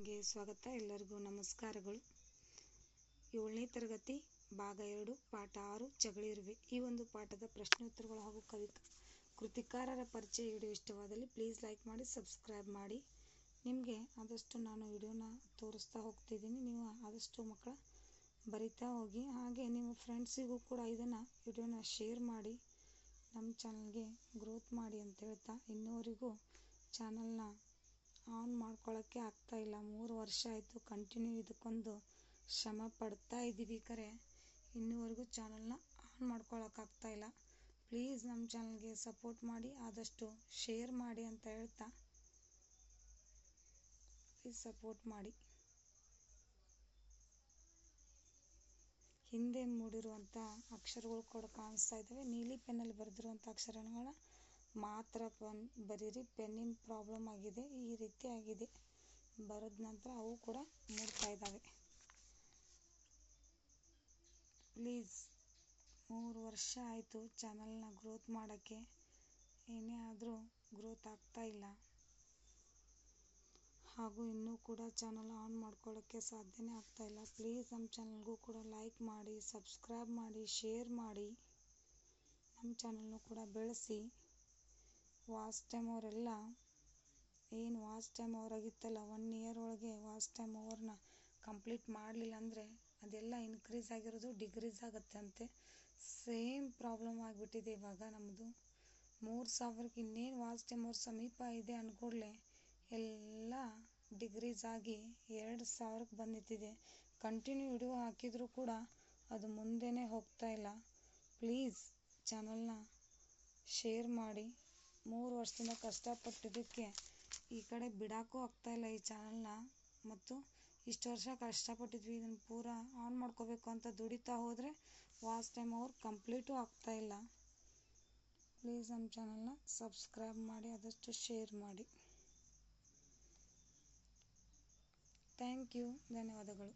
ಚಾನಲ್ಗೆ ಸ್ವಾಗತ, ಎಲ್ಲರಿಗೂ ನಮಸ್ಕಾರಗಳು. ಏಳನೇ ತರಗತಿ, ಭಾಗ ಎರಡು, ಪಾಠ ಆರು ಜಗಳಿರುವೆ ಈ ಒಂದು ಪಾಠದ ಪ್ರಶ್ನೋತ್ತರಗಳು ಹಾಗೂ ಕವಿ ಕೃತಿಕಾರರ ಪರಿಚಯ ವಿಡಿಯೋ ಇಷ್ಟವಾದಲ್ಲಿ ಪ್ಲೀಸ್ ಲೈಕ್ ಮಾಡಿ ಸಬ್ಸ್ಕ್ರೈಬ್ ಮಾಡಿ. ನಿಮಗೆ ಆದಷ್ಟು ನಾನು ವಿಡಿಯೋನ ತೋರಿಸ್ತಾ ಹೋಗ್ತಿದ್ದೀನಿ. ನೀವು ಆದಷ್ಟು ಮಕ್ಕಳ ಬರಿತಾ ಹೋಗಿ, ಹಾಗೆ ನಿಮ್ಮ ಫ್ರೆಂಡ್ಸಿಗೂ ಕೂಡ ಇದನ್ನು ವಿಡಿಯೋನ ಶೇರ್ ಮಾಡಿ, ನಮ್ಮ ಚಾನಲ್ಗೆ ಗ್ರೋತ್ ಮಾಡಿ ಅಂತ ಹೇಳ್ತಾ ಇನ್ನೂವರೆಗೂ ಚಾನಲ್ನ ಆನ್ ಮಾಡ್ಕೊಳ್ಳೋಕ್ಕೆ ಆಗ್ತಾ ಇಲ್ಲ. ಮೂರು ವರ್ಷ ಆಯಿತು ಕಂಟಿನ್ಯೂ ಇದಕ್ಕೊಂದು ಶ್ರಮ ಪಡ್ತಾ ಇದ್ದೀವಿ ಕರೆ. ಇನ್ನೂವರೆಗೂ ಚಾನಲ್ನ ಆನ್ ಮಾಡ್ಕೊಳ್ಳೋಕ್ಕಾಗ್ತಾ ಇಲ್ಲ. ಪ್ಲೀಸ್ ನಮ್ಮ ಚಾನಲ್ಗೆ ಸಪೋರ್ಟ್ ಮಾಡಿ, ಆದಷ್ಟು ಶೇರ್ ಮಾಡಿ ಅಂತ ಹೇಳ್ತಾ. ಪ್ಲೀಸ್ ಸಪೋರ್ಟ್ ಮಾಡಿ. ಹಿಂದೆ ಮೂಡಿರುವಂಥ ಅಕ್ಷರಗಳು ಕೂಡ ಕಾಣಿಸ್ತಾ ಇದ್ದಾವೆ ನೀಲಿ ಪೆನ್ನಲ್ಲಿ ಬರೆದಿರುವಂಥ ಅಕ್ಷರಗಳ ಮಾತ್ರ ಪೆನ್ ಬರೀರಿ, ಪೆನ್ನಿನ ಪ್ರಾಬ್ಲಮ್ ಆಗಿದೆ, ಈ ರೀತಿ ಆಗಿದೆ. ಬರೆದ ನಂತರ ಅವು ಕೂಡ ಮೂಡ್ತಾ ಇದ್ದಾವೆ ಪ್ಲೀಸ್, ಮೂರು ವರ್ಷ ಆಯಿತು ಚಾನಲ್ನ ಗ್ರೋತ್ ಮಾಡೋಕ್ಕೆ. ಏನೇ ಆದರೂ ಗ್ರೋತ್ ಆಗ್ತಾ ಇಲ್ಲ. ಹಾಗೂ ಇನ್ನೂ ಕೂಡ ಚಾನಲ್ ಆನ್ ಮಾಡ್ಕೊಳ್ಳೋಕ್ಕೆ ಸಾಧ್ಯನೇ ಆಗ್ತಾ ಇಲ್ಲ. ಪ್ಲೀಸ್ ನಮ್ಮ ಚಾನಲ್ಗೂ ಕೂಡ ಲೈಕ್ ಮಾಡಿ ಸಬ್ಸ್ಕ್ರೈಬ್ ಮಾಡಿ ಶೇರ್ ಮಾಡಿ. ನಮ್ಮ ಚಾನಲ್ನು ಕೂಡ ಬೆಳೆಸಿ. ವಾಚ್ ಟೈಮ್ ಅವರೆಲ್ಲ ಏನು ವಾಚ್ ಟೈಮ್ ಅವರಾಗಿತ್ತಲ್ಲ ಒನ್ ಇಯರ್ ಒಳಗೆ ವಾಚ್ ಟೈಮ್ ಅವರ್ನ ಕಂಪ್ಲೀಟ್ ಮಾಡಲಿಲ್ಲ ಅಂದರೆ ಅದೆಲ್ಲ ಇನ್ಕ್ರೀಸ್ ಆಗಿರೋದು ಆಗುತ್ತೆ ಅಂತೆ. ಸೇಮ್ ಪ್ರಾಬ್ಲಮ್ ಆಗಿಬಿಟ್ಟಿದೆ ಇವಾಗ ನಮ್ಮದು ಮೂರು ಸಾವಿರಕ್ಕೆ ಇನ್ನೇನು ವಾಚ್ ಟೈಮ್ ಅವ್ರ ಸಮೀಪ ಇದೆ ಅಂದ್ಕೂಡಲೇ ಎಲ್ಲ ಡಿಗ್ರೀಸ್ ಆಗಿ ಎರಡು ಸಾವಿರಕ್ಕೆ ಬಂದಿತ್ತಿದೆ. ಕಂಟಿನ್ಯೂ ವಿಡಿಯೋ ಹಾಕಿದರೂ ಕೂಡ ಅದು ಮುಂದೆನೇ ಹೋಗ್ತಾ ಇಲ್ಲ. ಪ್ಲೀಸ್ ಚಾನಲ್ನ ಶೇರ್ ಮಾಡಿ. ಮೂರು ವರ್ಷದಿಂದ ಕಷ್ಟಪಟ್ಟಿದ್ದಕ್ಕೆ ಈ ಕಡೆ ಬಿಡೋಕ್ಕೂ ಆಗ್ತಾಯಿಲ್ಲ ಈ ಚಾನಲ್ನ ಮತ್ತು ಇಷ್ಟು ವರ್ಷ ಕಷ್ಟಪಟ್ಟಿದ್ವಿ, ಇದನ್ನು ಪೂರಾ ಆನ್ ಮಾಡ್ಕೋಬೇಕು ಅಂತ ದುಡಿತಾ ಹೋದರೆ ಲಾಸ್ಟ್ ಟೈಮ್ ಅವ್ರು ಕಂಪ್ಲೀಟೂ ಆಗ್ತಾಯಿಲ್ಲ. ಪ್ಲೀಸ್ ನಮ್ಮ ಚಾನಲ್ನ ಸಬ್ಸ್ಕ್ರೈಬ್ ಮಾಡಿ, ಆದಷ್ಟು ಶೇರ್ ಮಾಡಿ. ಥ್ಯಾಂಕ್ ಯು ಧನ್ಯವಾದಗಳು.